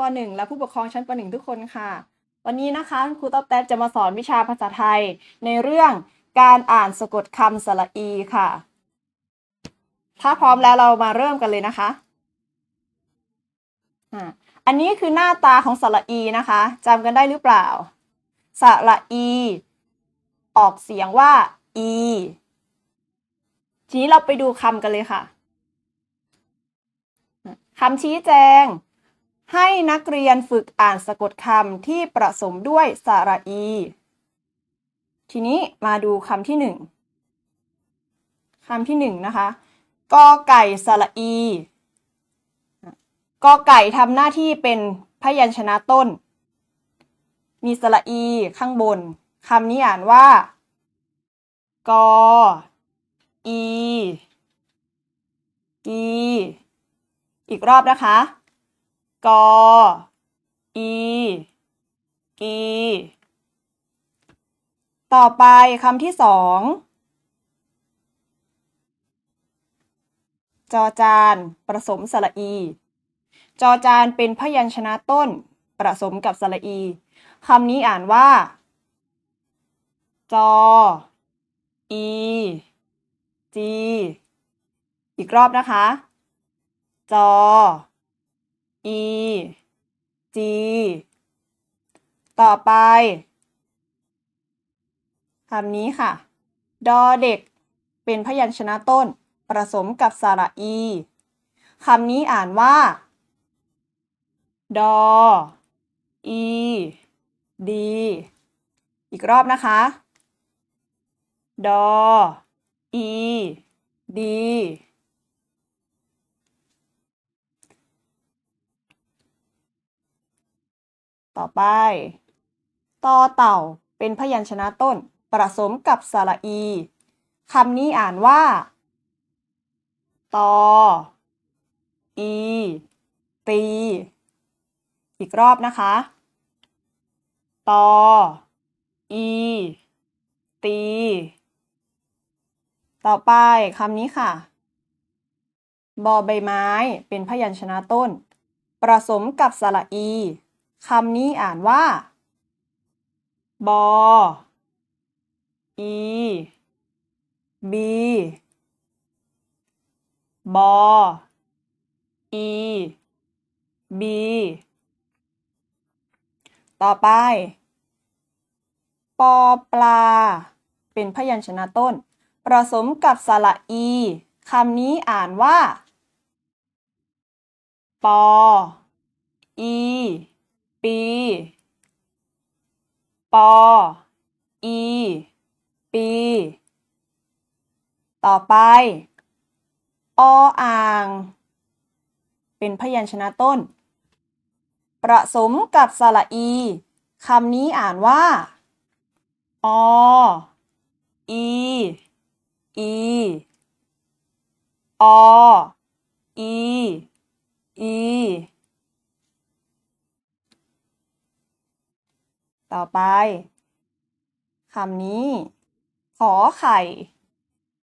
ป .1 และผู้ปกครองชั้นป .1 ทุกคนค่ะ วันนี้นะคะครูต๊อบแต๊บจะมาสอนวิชาภาษาไทย ในเรื่องการอ่านสะกดคำสระอีค่ะ ถ้าพร้อมแล้วเรามาเริ่มกันเลยนะคะอันนี้คือหน้าตาของสระอีนะคะจำกันได้หรือเปล่า สระอี ออกเสียงว่าอีทีนี้เราไปดูคำกันเลยค่ะคำชี้แจง ให้นักเรียนฝึกอ่านสะกดคำที่ประสมด้วยสระอี ทีนี้มาดูคำที่หนึ่งคำที่หนึ่งนะคะกอไก่สระอีกอไก่ทำหน้าที่เป็นพยัญชนะต้น มีสระอีข้างบนคำนี้อ่านว่ากออีกีอีกรอบนะคะ กออีกีต่อไปคำที่สองจอจานผสมสระอี จอจานเป็นพยัญชนะต้นผสมกับสระอีคำนี้อ่านว่า จอ อี จี อีกรอบนะคะ จอ อีจีต่อไปคำนี้ค่ะ ดอเด็ก เป็นพยัญชนะต้นผสมกับสระอีคำนี้อ่านว่า ดอ อีดี อีกรอบนะคะ ดอ อีดี ต่อไปตอเต่าเป็นพยัญชนะต้นผสมกับสระอีคำนี้อ่านว่าตออีตี อีกรอบนะคะตออีตี ต่อไปคำนี้ค่ะ บอใบไม้เป็นพยัญชนะต้นผสมกับสระอี คำนี้อ่านว่า บอ อี บี บอ อี บี ต่อไป ปอปลา เป็นพยัญชนะต้น ผสมกับสระอี คำนี้อ่านว่า ปอ อี ปี ปอ อี ปี ต่อไป ออ่าง เป็นพยัญชนะต้นผสมกับสระอี คำนี้อ่านว่า อ อี อี อ อี อี ต่อไปคำนี้ ขอไข่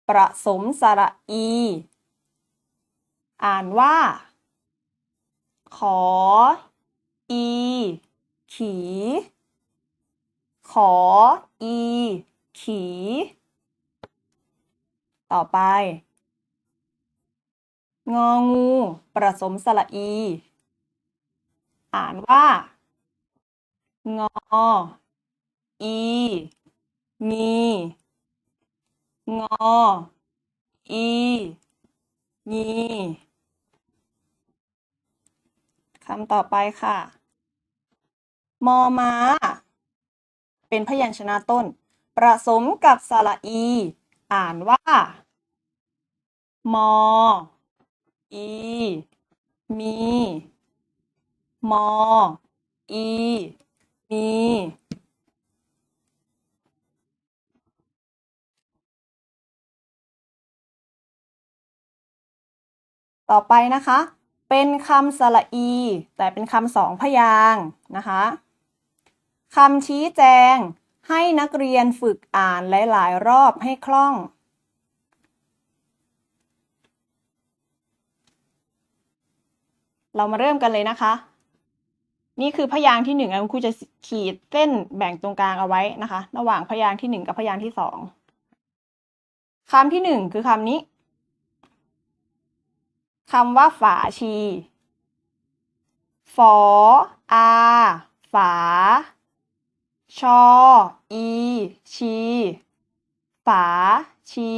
ผสมสระอี อ่านว่า ขอ อี ขี ขอ อี ขี ต่อไป งองูผสมสระอี อ่านว่า งอ อี มี งอ อีงีคำต่อไปค่ะ มอมา เป็นพยัญชนะต้นผสมกับสระอี อ่านว่า มอ อี มี มอ อี มีต่อไปนะคะ เป็นคำสระอี แต่เป็นคำสองพยางนะคะคำชี้แจงให้นักเรียนฝึกอ่านหลาย ๆ รอบให้คล่อง เรามาเริ่มกันเลยนะคะ นี่คือพยางค์ที่หนึ่งแล้วคุณครูจะขีดเส้นแบ่งตรงกลางเอาไว้นะคะ ระหว่างพยางค์ที่หนึ่งกับพยางค์ที่สองคำที่หนึ่งคือคำนี้คำว่าฝาชี ฝออาฝา ชอ อี ชี ฝา ชี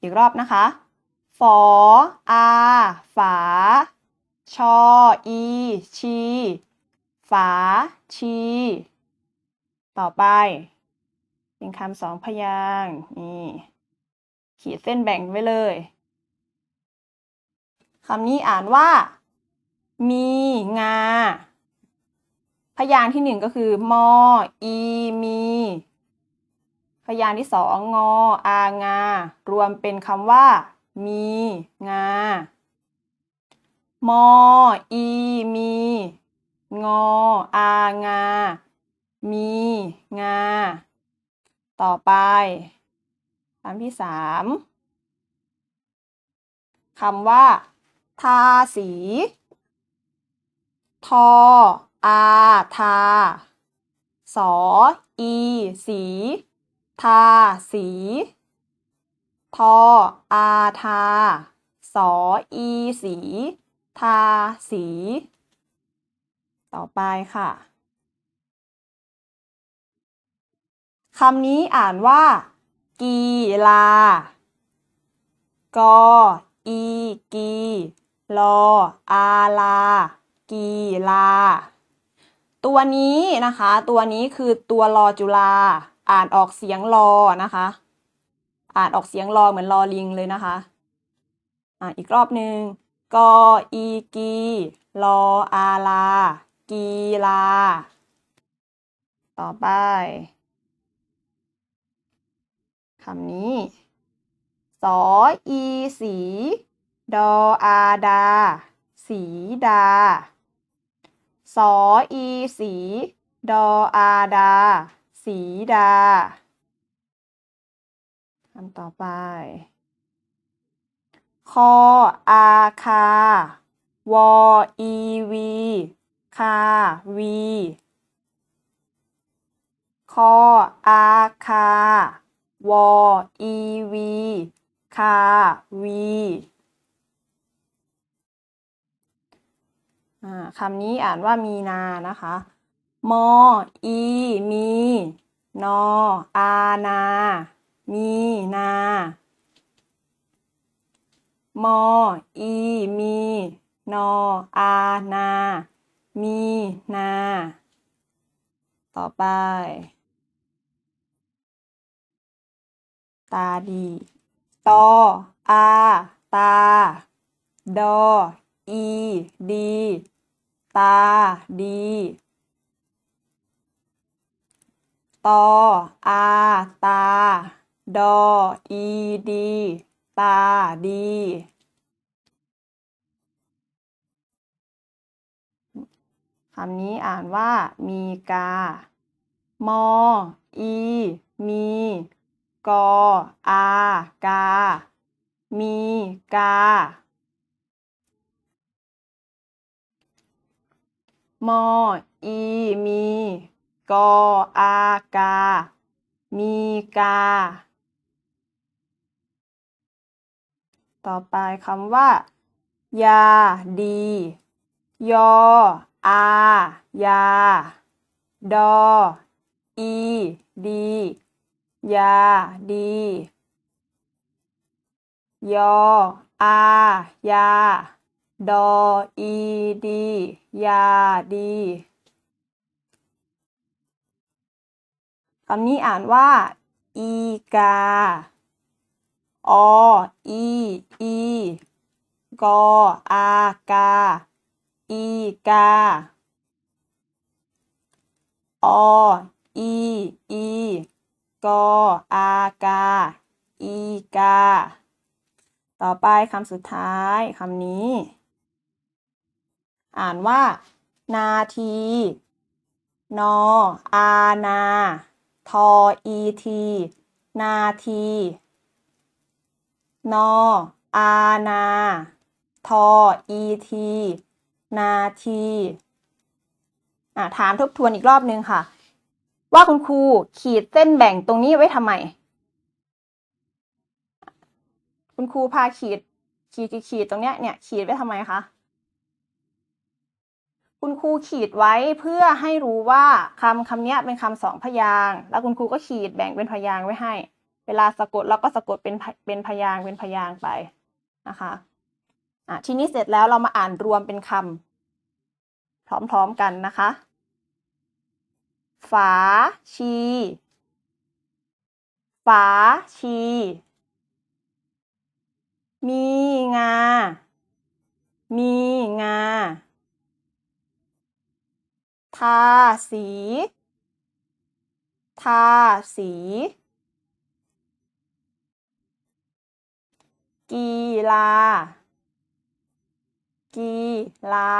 อีกรอบนะคะ ฝออาฝา ชอ อี ชี ฝา ชี ต่อไป เป็นคำสองพยางค์นี่ขีดเส้นแบ่งไว้เลยคำนี้อ่านว่า มีงา พยางค์ที่หนึ่งก็คือ มอ อี มี พยางค์ที่สองงอ อางา รวมเป็นคำว่า มีงา มอ อี มี งอ อางา มี งา ต่อไปคำที่สามคำว่า ทาสี ทอ อา ทา สอ อี สี ทา สี ทอ อา ทา สอ อี สี ทาสี ต่อไปค่ะคำนี้อ่านว่า กีลากออีกีลออาลา กีลาตัวนี้นะคะ ตัวนี้คือตัวรอจุลา อ่านออกเสียงรอนะคะ อ่านออกเสียงรอเหมือนรอลิงเลยนะคะ อ่าอีกรอบหนึ่ง กออีกีลออาลา กีลา ต่อไปคำนี้ สออีสี ดออาดา สีดา สออีสี ดออาดา สีดาคำต่อไป คออาคาวอีวีคาวีคออาคาวอีวีคาวีอ่าคำนี้อ่านว่ามีนานะคะ มอ อี มี นอ อานา มีนา มอ อี มี นอ อา นา มี นา ต่อไป ตาดี ตอ อา ตา ดอ อี ดี ตา ดี ตอ อา ตา ดอ อี ดี ตาดี คำนี้อ่านว่ามีกา มอ อี มี กอ อา กา มีกามอ อี มี กอ อา กา มีกา ต่อไปคำว่า ยา ดี ยอ อา ยา ดอ อี ดี ยา ดี ยอ อา ยา ดอ อี ดี ยา ดีคำนี้อ่านว่า อีกา ออีอีกออากา อีกา ออีอีกออากา อีกา ต่อไปคำสุดท้ายคำนี้ อ่านว่า นาที นออานา ทออีที นาที นออานา ทอ อีที นาทีอ่าถามทบทวนอีกรอบนึงค่ะ ว่าคุณครูขีดเส้นแบ่งตรงนี้ไว้ทำไม คุณครูพาขีด ขีดขีดตรงเนี้ยเนี่ยขีดไว้ทำไมคะคุณครูขีดไว้เพื่อให้รู้ว่าคำคำเนี้ยเป็นคำสองพยางค์แล้วคุณครูก็ขีดแบ่งเป็นพยางค์ไว้ให้ เวลาสะกดเราก็สะกดเป็นเป็นพยางเป็นพยางไปนะคะอะทีนี้เสร็จแล้วเรามาอ่านรวมเป็นคำพร้อมๆกันนะคะ ฝาชี ฝาชี มีงา มีงา ทาสี ทาสี กีฬา กีฬา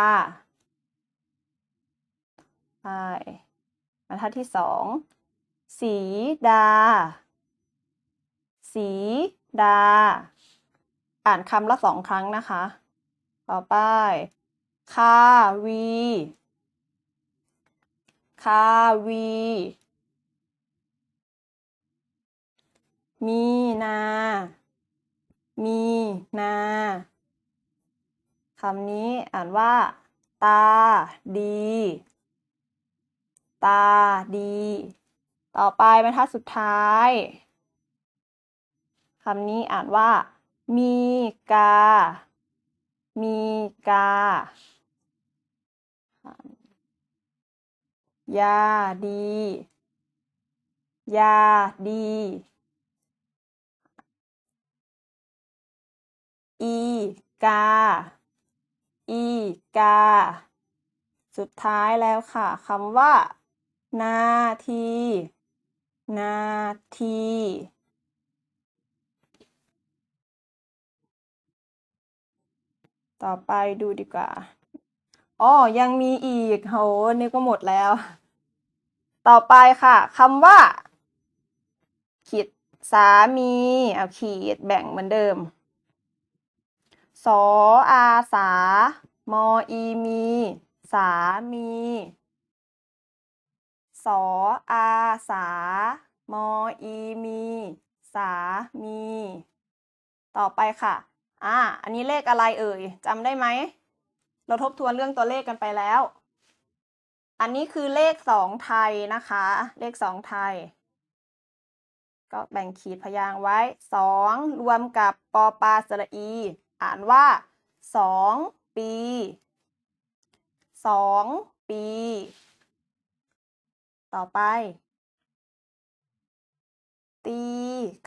ไปบรรทัดที่สองสีดา สีดา อ่านคำละสองครั้งนะคะ ต่อไป คาวี คาวี มีนา มีนา คำนี้อ่านว่า ตาดี ตาดี ต่อไปบรรทัดสุดท้าย คำนี้อ่านว่า มีกา มีกา ยาดี ยาดี อีกา อีกา สุดท้ายแล้วค่ะคำว่า นาที นาที ต่อไปดูดีกว่า อ๋อ ยังมีอีกโหนึกว่าหมดแล้ว ต่อไปค่ะคำว่า ขีดสามี เอาขีดแบ่งเหมือนเดิม สออาสา มออีมี สามี สออาสา มออีมี สามี ต่อไปค่ะ อ่า อันนี้เลขอะไรเอ่ยจำได้ไหม เราทบทวนเรื่องตัวเลขกันไปแล้ว อันนี้คือเลขสองไทยนะคะ เลขสองไทยก็แบ่งขีดพยางไว้สองรวมกับปอปลาสระอี อ่านว่าสองปีสองปี ต่อไป ตี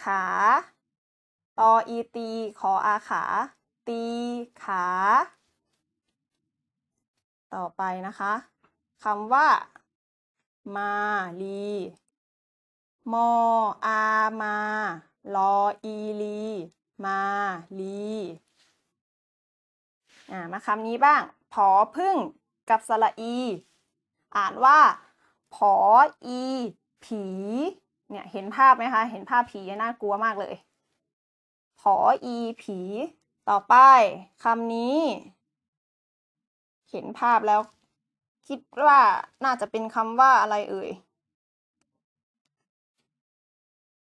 ขา ตออีตี ขออาขา ตีขา ต่อไปนะคะคำว่า มาลีมออามา ลออีลี มาลี อ่ามาคำนี้บ้าง ผอพึ่งกับสระอี อ่านว่า ผออีผี เนี่ยเห็นภาพไหมคะ เห็นภาพผีน่ากลัวมากเลย ผออีผี ต่อไปคำนี้ เห็นภาพแล้ว คิดว่าน่าจะเป็นคำว่าอะไรเอ่ย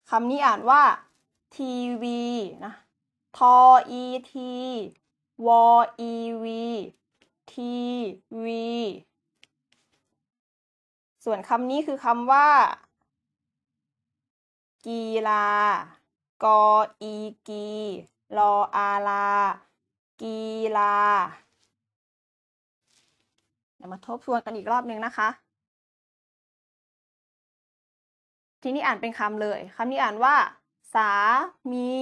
คำนี้อ่านว่าทีวีนะทออีที วอีวีทีวีส่วนคำนี้คือคำว่า กีฬากออีกีรออาลา กีฬาเดี๋ยวมาทบทวนกันอีกรอบนึงนะคะ ทีนี้อ่านเป็นคำเลยคำนี้อ่านว่า สามี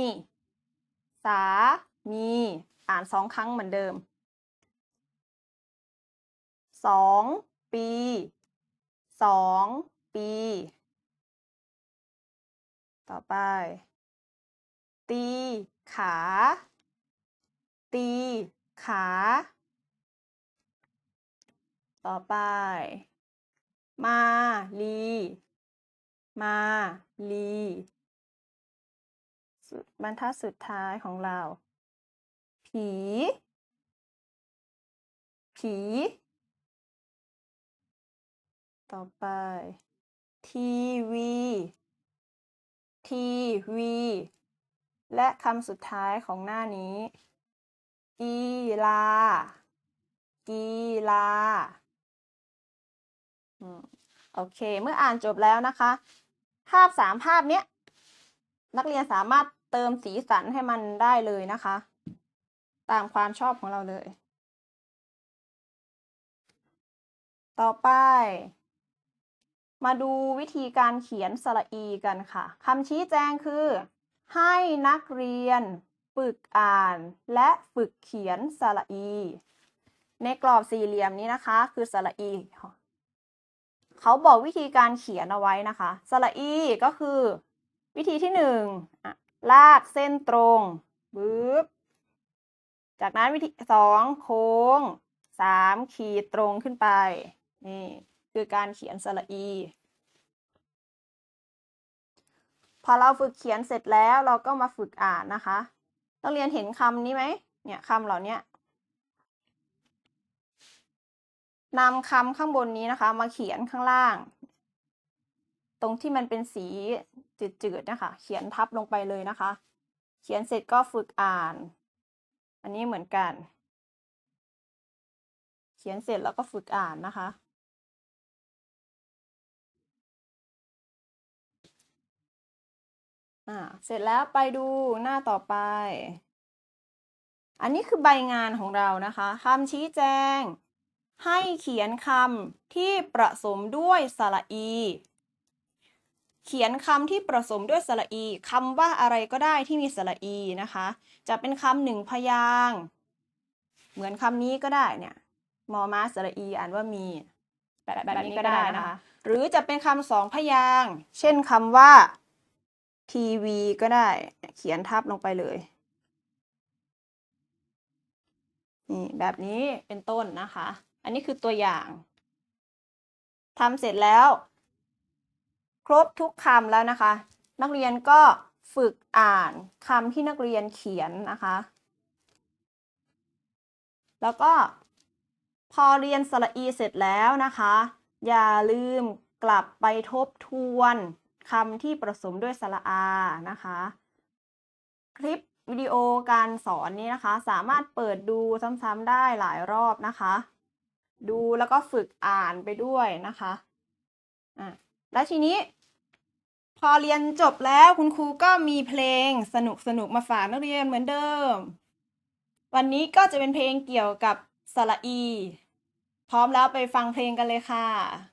สามี อ่านสองครั้งเหมือนเดิมสองปีสองปี ต่อไป ตีขา ตีขา ต่อไป มาลี มาลีบรรทัดสุดท้ายของเรา ผีขีต่อไป ทีวี ทีวี และคำสุดท้ายของหน้านี้ กีฬา กีฬาโอเค เมื่ออ่านจบแล้วนะคะ ภาพสามภาพเนี้ย นักเรียนสามารถเติมสีสันให้มันได้เลยนะคะ ตามความชอบของเราเลย ต่อไป มาดูวิธีการเขียนสระอีกันค่ะคำชี้แจงคือ ให้นักเรียนฝึกอ่านและฝึกเขียนสระอี ในกรอบสี่เหลี่ยมนี้นะคะ คือสระอีเขาบอกวิธีการเขียนเอาไว้นะคะสระอีก็คือ วิธีที่หนึ่งลากเส้นตรงปึ๊บ จากนั้นวิธีสองโค้งสามขีดตรงขึ้นไป นี่คือการเขียนสระอี พอเราฝึกเขียนเสร็จแล้วเราก็มาฝึกอ่านนะคะนักเรียนเห็นคำนี้ไหมเนี่ยคำเหล่านี้นำคำข้างบนนี้นะคะ มาเขียนข้างล่าง ตรงที่มันเป็นสีจืดๆนะคะ เขียนทับลงไปเลยนะคะ เขียนเสร็จก็ฝึกอ่าน อันนี้เหมือนกัน เขียนเสร็จแล้วก็ฝึกอ่านนะคะ อ่า เสร็จแล้วไปดูหน้าต่อไป อันนี้คือใบงานของเรานะคะคำชี้แจง ให้เขียนคำที่ประสมด้วยสระอี เขียนคำที่ประสมด้วยสระอีคำว่าอะไรก็ได้ที่มีสระอีนะคะ จะเป็นคำหนึ่งพยางค์เหมือนคำนี้ก็ได้เนี่ยมอมาสระอีอ่านว่ามีแบบแบบนี้ก็ได้นะคะ หรือจะเป็นคำสองพยางค์เช่นคำว่าทีวีก็ได้ เขียนทับลงไปเลยนี่แบบนี้เป็นต้นนะคะ อันนี้คือตัวอย่างทำเสร็จแล้ว ครบทุกคำแล้วนะคะ นักเรียนก็ฝึกอ่านคำที่นักเรียนเขียนนะคะ แล้วก็พอเรียนสระอีเสร็จแล้วนะคะ อย่าลืมกลับไปทบทวนคำที่ผสมด้วยสระอานะคะ คลิปวิดีโอการสอนนี้นะคะ สามารถเปิดดูซ้ำๆได้หลายรอบนะคะ ดูแล้วก็ฝึกอ่านไปด้วยนะคะอะ แล้วทีนี้ พอเรียนจบแล้วคุณครูก็มีเพลงสนุกสนุกมาฝากนักเรียนเหมือนเดิม วันนี้ก็จะเป็นเพลงเกี่ยวกับสระอี พร้อมแล้วไปฟังเพลงกันเลยค่ะ